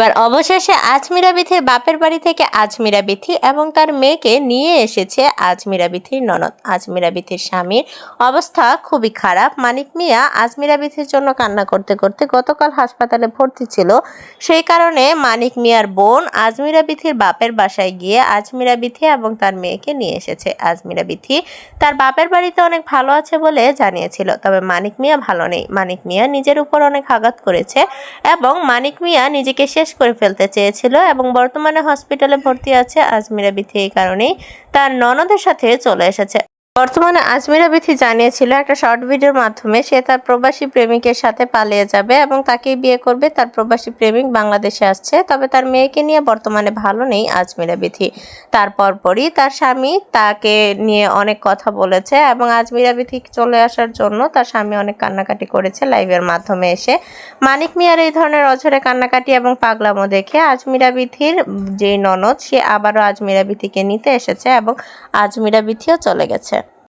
এবার অবশেষে আজমিরা বিথির বাপের বাড়ি থেকে আজমিরা বিথি এবং তার মেয়েকে নিয়ে এসেছে আজমিরা বিথির ননদ। আজমিরা বিথির স্বামীর অবস্থা খুবই খারাপ। মানিক মিয়া আজমিরা বিথির জন্য কান্না করতে করতে গতকাল হাসপাতালে ভর্তি ছিল। সেই কারণে মানিক মিয়ার বোন আজমিরা বিথির বাপের বাসায় গিয়ে আজমিরা বিথি এবং তার মেয়েকে নিয়ে এসেছে। আজমিরা বিথি তার বাপের বাড়িতে অনেক ভালো আছে বলে জানিয়েছিল, তবে মানিক মিয়া ভালো নেই। মানিক মিয়া নিজের উপর অনেক আঘাত করেছে এবং মানিক মিয়া নিজেকে শেষ করে ফেলতে চেয়েছিল এবং বর্তমানে হসপিটালে ভর্তি আছে আজমিরা বিথি এই কারণেই। তার ননদের সাথে চলে এসেছে। বর্তমানে আজমিরা বিথি জানিয়েছিল, একটা শর্ট ভিডিওর মাধ্যমে সে তার প্রবাসী প্রেমিকের সাথে পালিয়ে যাবে এবং তাকেই বিয়ে করবে। তার প্রবাসী প্রেমিক বাংলাদেশে আসছে, তবে তার মেয়েকে নিয়ে বর্তমানে ভালো নেই আজমিরা বিথি। তারপর পরই তার স্বামী তাকে নিয়ে অনেক কথা বলেছে এবং আজমিরা বিথি চলে আসার জন্য তার স্বামী অনেক কান্নাকাটি করেছে লাইভের মাধ্যমে এসে। মানিক মিয়ার এই ধরনের অঝরে কান্নাকাটি এবং পাগলামো দেখে আজমিরা বিথির যে ননদ, সে আবারও আজমিরা বিথিকে নিতে এসেছে এবং আজমিরা বিথিও চলে গেছে।